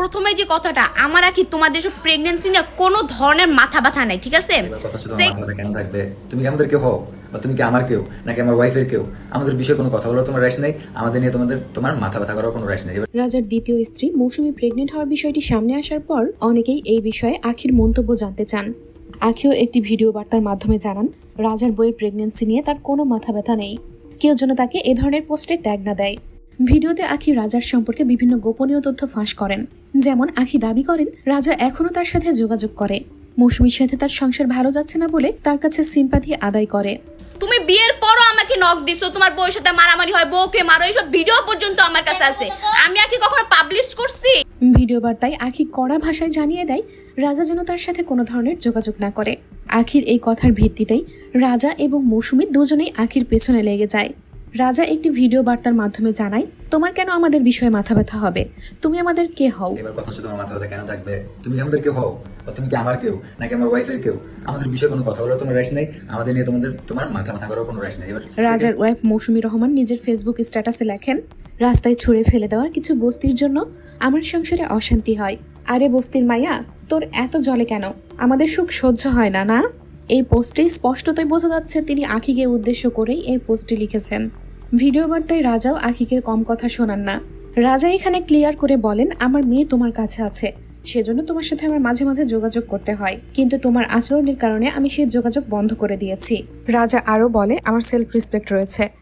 প্রথমে যে কথাটা আমার আর কি তোমাদের সব প্রেগনেন্সি নিয়ে কোনো ধরনের মাথা ব্যথা নাই ঠিক আছে? কথা কেন থাকবে? তুমি কি আমাদের কেউ হও? বা তুমি কি আমার কেউ? নাকি আমার ওয়াইফের কেউ? আমাদের বিষয়ে কোনো কথা বলার তোমার রাইস নেই? আমাদের নিয়ে তোমাদের তোমার মাথা ব্যথা করার কোনো রাইস নেই। রাজার দ্বিতীয় স্ত্রী মৌসুমী প্রেগনেন্ট হওয়ার বিষয়টি সামনে আসার পর অনেকেই এই বিষয়ে আখির মন্তব্য জানতে চান। আখিও একটি ভিডিও বার্তার মাধ্যমে জানান রাজার বইয়ের প্রেগনেন্সি নিয়ে তার কোনো মাথা ব্যথা নেই। কেউ যেন তাকে এ ধরনের পোস্টে ট্যাগ না দেয়। ভিডিওতে আখি রাজার সম্পর্কে বিভিন্ন গোপনীয় তথ্য ফাঁস করেন। যেমন আখি দাবি করেন রাজা এখনও তার সাথে যোগাযোগ করে। মৌসুমীর সাথে তার সংসার ভালো যাচ্ছে না বলে তার কাছে সিম্পাথি আদায় করে। তুমি বিয়ের পরও আমাকে নক দিছো তোমার বউয়ের সাথে মারামারি হয় বউকে মারো এইসব ভিডিও পর্যন্ত আমার কাছে আছে। আমি আখি কখনো পাবলিশ করছি? ভিডিও বার্তায় আখি কড়া ভাষায় জানিয়ে দেয় রাজা যেন তার সাথে কোনো ধরনের যোগাযোগ না করে। আখির এই কথার ভিত্তিতেই রাজা এবং মৌসুমী দুজনেই আখির পেছনে লেগে যায়। রাজা একটি ভিডিও বার্তার মাধ্যমে জানায় তোমার কেন আমাদের বিষয়ে মাথা ব্যথা হবে? তুমি আমাদের কে হও? এবার কথা হচ্ছে তোমার মাথা ব্যথা কেন থাকবে? তুমি কি আমাদের কেউ হও? বা তুমি কি আমার কেউ? নাকি আমার ওয়াইফের কেউ? আমাদের বিষয়ে কোনো কথা বলার তোমার নেই? আমাদের নিয়ে তোমাদের তোমার মাথা করার কোনো নেই। এবার রাজার ওয়াইফ মৌসুমী রহমান নিজের ফেসবুক স্ট্যাটাসে লেখেন রাস্তায় ছুঁড়ে ফেলে দেওয়া কিছু বস্তির জন্য আমার সংসারে অশান্তি হয়। আরে বস্তির মাইয়া তোর এত জলে কেন? আমাদের সুখ সহ্য হয় না না? এই পোস্টে স্পষ্টতই বোঝা যাচ্ছে তিনি আখিকে উদ্দেশ্য করেই এই পোস্টটি লিখেছেন। ভিডিও বার্তায় রাজাও আখিকে কম কথা শোনান না। রাজা এখানে ক্লিয়ার করে বলেন, আমার মেয়ে তোমার কাছে আছে। সেজন্য তোমার সাথে আমার মাঝে মাঝে যোগাযোগ করতে হয়। কিন্তু তোমার আচরণের কারণে আমি সেই যোগাযোগ বন্ধ করে দিয়েছি। রাজা আরও বলে, আমার সেলফ রেসপেক্ট রয়েছে।